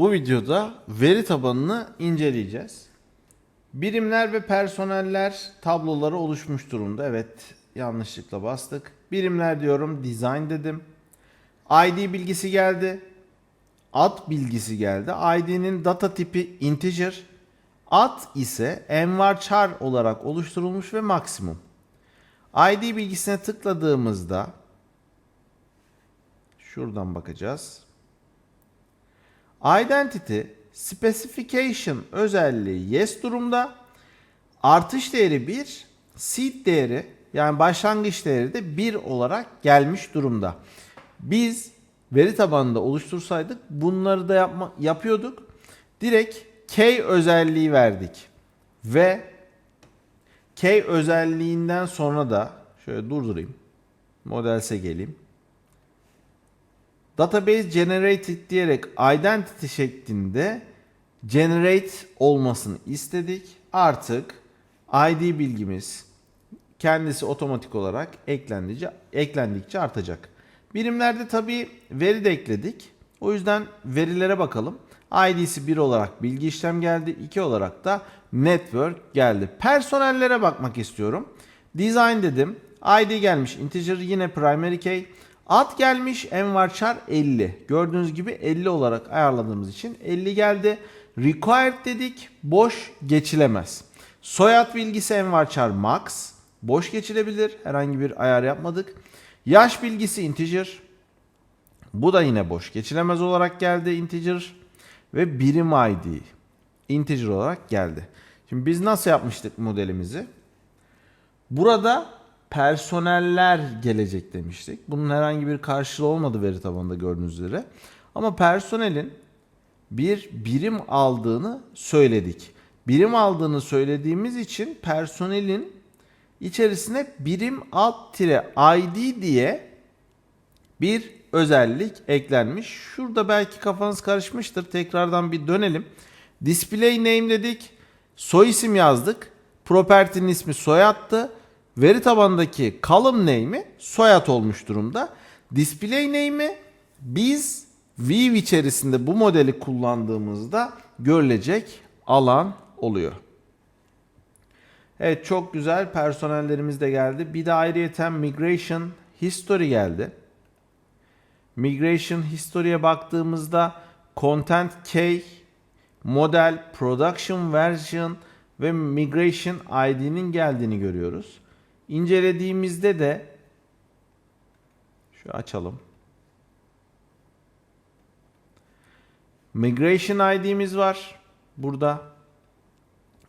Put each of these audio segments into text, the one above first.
Bu videoda veri tabanını inceleyeceğiz. Birimler ve personeller tabloları oluşmuş durumda. Evet yanlışlıkla bastık. Birimler diyorum design dedim. ID bilgisi geldi. Ad bilgisi geldi. ID'nin data tipi integer. Ad ise envarchar olarak oluşturulmuş ve maksimum. ID bilgisine tıkladığımızda şuradan bakacağız. Identity specification özelliği yes durumda. Artış değeri 1, seed değeri yani başlangıç değeri de 1 olarak gelmiş durumda. Biz veri tabanında oluştursaydık bunları da yapma, yapıyorduk. Direkt key özelliği verdik. Ve key özelliğinden sonra da şöyle durdurayım. Modelse geleyim. Database generated diyerek identity şeklinde generate olmasını istedik. Artık ID bilgimiz kendisi otomatik olarak eklendikçe, eklendikçe artacak. Birimlerde tabii veri de ekledik. O yüzden verilere bakalım. ID'si 1 olarak bilgi işlem geldi. 2 olarak da network geldi. Personellere bakmak istiyorum. Design dedim. ID gelmiş integer yine primary key. Ad gelmiş envarchar 50. Gördüğünüz gibi 50 olarak ayarladığımız için 50 geldi. Required dedik boş geçilemez. Soyad bilgisi envarchar max. Boş geçilebilir. Herhangi bir ayar yapmadık. Yaş bilgisi integer. Bu da yine boş geçilemez olarak geldi integer. Ve birim ID integer olarak geldi. Şimdi biz nasıl yapmıştık modelimizi? Burada personeller gelecek demiştik. Bunun herhangi bir karşılığı olmadı veri tabanında gördüğünüz üzere. Ama personelin bir birim aldığını söyledik. Birim aldığını söylediğimiz için personelin içerisine birim alt tire ID diye bir özellik eklenmiş. Şurada belki kafanız karışmıştır. Tekrardan bir dönelim. Display name dedik. Soy isim yazdık. Property'nin ismi soyaddı. Veri tabanındaki column name'i soyad olmuş durumda. Display name'i biz View içerisinde bu modeli kullandığımızda görülecek alan oluyor. Evet çok güzel personellerimiz de geldi. Bir de ayrıyeten migration history geldi. Migration history'e baktığımızda content key, model, production version ve migration ID'nin geldiğini görüyoruz. İncelediğimizde de şu açalım. Migration ID'miz var. Burada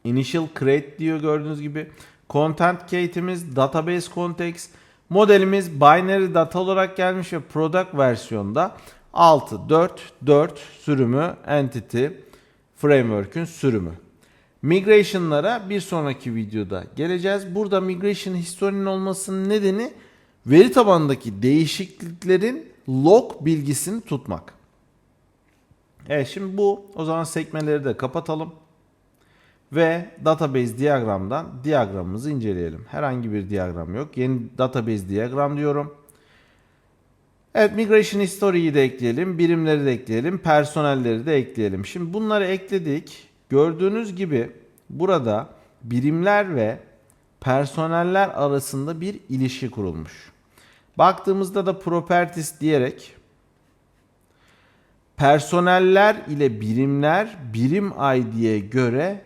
initial create diyor gördüğünüz gibi. Content key'imiz database context. Modelimiz binary data olarak gelmiş ve product versiyonda 6.4.4 sürümü entity framework'ün sürümü. Migration'lara bir sonraki videoda geleceğiz. Burada migration history'nin olmasının nedeni veri tabanındaki değişikliklerin log bilgisini tutmak. Evet şimdi bu o zaman sekmeleri de kapatalım. Ve database diyagramdan diyagramımızı inceleyelim. Herhangi bir diyagram yok. Yeni database diyagram diyorum. Evet migration history'yi de ekleyelim. Birimleri de ekleyelim. Personelleri de ekleyelim. Şimdi bunları ekledik. Gördüğünüz gibi burada birimler ve personeller arasında bir ilişki kurulmuş. Baktığımızda da properties diyerek personeller ile birimler birim ID'ye göre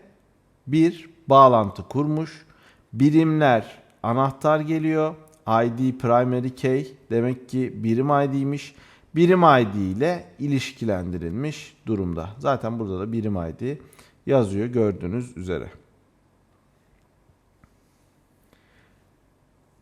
bir bağlantı kurmuş. Birimler anahtar geliyor. ID primary key demek ki birim ID'ymiş. Birim ID ile ilişkilendirilmiş durumda. Zaten burada da birim ID yazıyor gördüğünüz üzere.